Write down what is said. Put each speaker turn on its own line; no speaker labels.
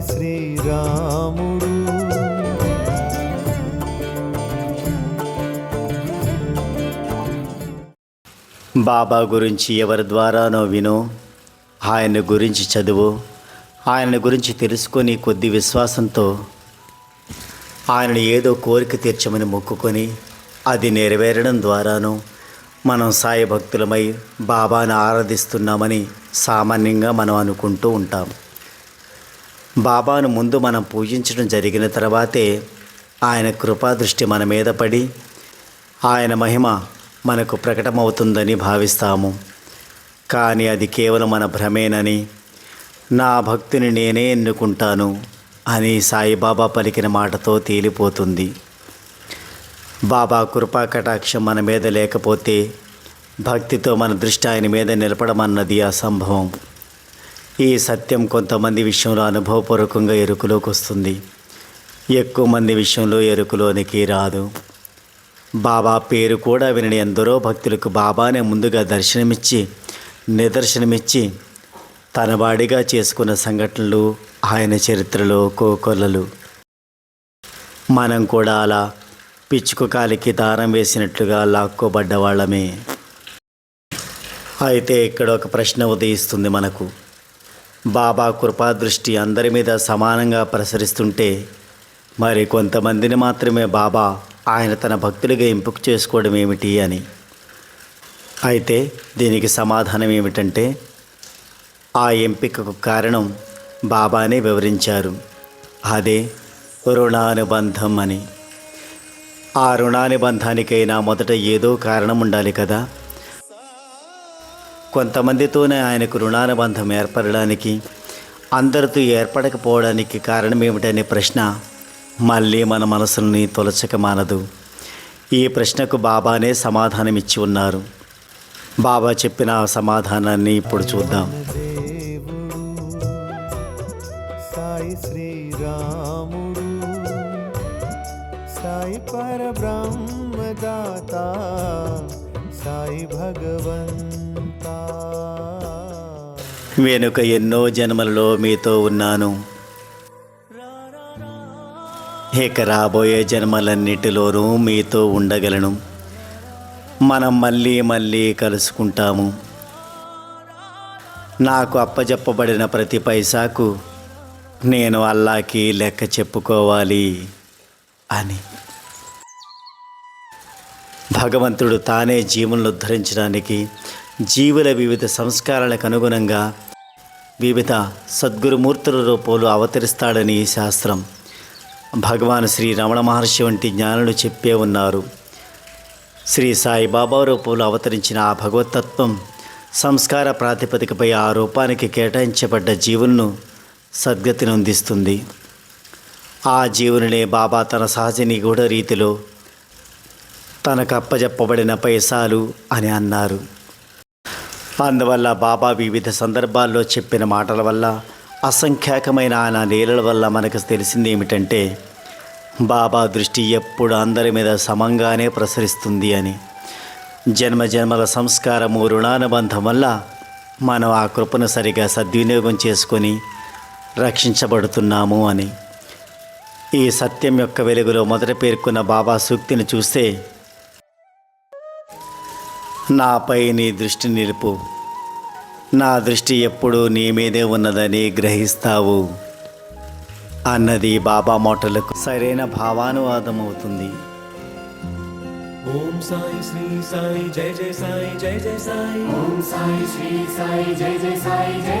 శ్రీరాముడు.
బాబా గురించి ఎవరి ద్వారానో వినో. ఆయన గురించి చదువు. ఆయన గురించి తెలుసుకొని కొద్ది విశ్వాసంతో ఆయనను ఏదో కోరిక తీర్చమని మొక్కుకొని అది నెరవేరడం ద్వారానో మనం సాయి భక్తులమై బాబాను ఆరాధిస్తున్నామని సామాన్యంగా మనం అనుకుంటూ ఉంటాం. బాబాను ముందు మనం పూజించడం జరిగిన తర్వాతే ఆయన కృపాదృష్టి మన మీద పడి ఆయన మహిమ మనకు ప్రకటమవుతుందని భావిస్తాము. కానీ అది కేవలం మన భ్రమేనని నా భక్తిని నేనే ఎన్నుకుంటాను అని సాయిబాబా పలికిన మాటతో తేలిపోతుంది. బాబా కృపా కటాక్షం మన మీద లేకపోతే భక్తితో మన దృష్టి ఆయన మీద నిలపడమన్నది అసంభవం. ఈ సత్యం కొంతమంది విషయంలో అనుభవపూర్వకంగా ఎరుకులోకి వస్తుంది. ఎక్కువ మంది విషయంలో ఎరుకులోనికి రాదు. బాబా పేరు కూడా వినని ఎందరో భక్తులకు బాబానే ముందుగా దర్శనమిచ్చి నిదర్శనమిచ్చి తన వాడిగా చేసుకున్న సంఘటనలు ఆయన చరిత్రలో కోకొల్లలు. మనం కూడా అలా పిచ్చుకు కాలికి దారం వేసినట్లుగా లాక్కోబడ్డ వాళ్ళమే. అయితే ఇక్కడ ఒక ప్రశ్న ఉదయిస్తుంది మనకు. బాబా కృపాదృష్టి అందరి మీద సమానంగా ప్రసరిస్తుంటే మరి కొంతమందిని మాత్రమే బాబా ఆయన తన భక్తులుగా ఎంపిక చేసుకోవడం ఏమిటి అని. అయితే దీనికి సమాధానం ఏమిటంటే ఆ ఎంపికకు కారణం బాబానే వివరించారు. అదే రుణానుబంధం అని. ఆ రుణానుబంధానికైనా మొదట ఏదో కారణం ఉండాలి కదా. కొంతమందితోనే ఆయనకు రుణానుబంధం ఏర్పడడానికి అందరితో ఏర్పడకపోవడానికి కారణం ఏమిటనే ప్రశ్న మళ్ళీ మన మనసుని తొలచక మానదు. ఈ ప్రశ్నకు బాబానే సమాధానం ఇచ్చి ఉన్నారు. బాబా చెప్పిన సమాధానాన్ని ఇప్పుడు చూద్దాం.
సాయి శ్రీరాముడు సాయి పరబ్రహ్మదాత సాయి భగవన్
వెనుక ఎన్నో జన్మలలో మీతో ఉన్నాను. ఇక రాబోయే జన్మలన్నిటిలోనూ మీతో ఉండగలను. మనం మళ్ళీ మళ్ళీ కలుసుకుంటాము. నాకు అప్పజెప్పబడిన ప్రతి పైసాకు నేను అల్లాకి లెక్క చెప్పుకోవాలి అని. భగవంతుడు తానే జీవులను ఉద్ధరించడానికి జీవుల వివిధ సంస్కారాలకు అనుగుణంగా వివిధ సద్గురుమూర్తుల రూపంలో అవతరిస్తాడని ఈ శాస్త్రం. భగవాన్ శ్రీ రమణ మహర్షి వంటి జ్ఞానులు చెప్పే ఉన్నారు. శ్రీ సాయిబాబా రూపంలో అవతరించిన ఆ భగవతత్వం సంస్కార ప్రాతిపదికపై ఆ రూపానికి కేటాయించబడ్డ జీవులను సద్గతిని అందిస్తుంది. ఆ జీవునినే బాబా తన సహజ నిగూఢ రీతిలో తనకు అప్పజెప్పబడిన పైసాలు అని అన్నారు. అందువల్ల బాబా వివిధ సందర్భాల్లో చెప్పిన మాటల వల్ల అసంఖ్యాకమైన ఆయన నేలల వల్ల మనకు తెలిసింది ఏమిటంటే బాబా దృష్టి ఎప్పుడు అందరి మీద సమంగానే ప్రసరిస్తుంది అని. జన్మ జన్మల సంస్కారము రుణానుబంధం వల్ల మనం ఆ కృపను సరిగా సద్వినియోగం చేసుకొని రక్షించబడుతున్నాము అని. ఈ సత్యం యొక్క వెలుగులో మొదట పేర్కొన్న బాబా సూక్తిని చూస్తే నాపై నీ దృష్టి నిలుపు. నా దృష్టి ఎప్పుడూ నీ మీదే ఉన్నదని గ్రహిస్తావు. అన్నది బాబా మోటలకు సరైన భావానువాదం అవుతుంది
ఓం సాయి శ్రీ సాయి జయ జయ సాయి జయ జయ సాయి.
ఓం సాయి శ్రీ సాయి జయ జయ సాయి జయ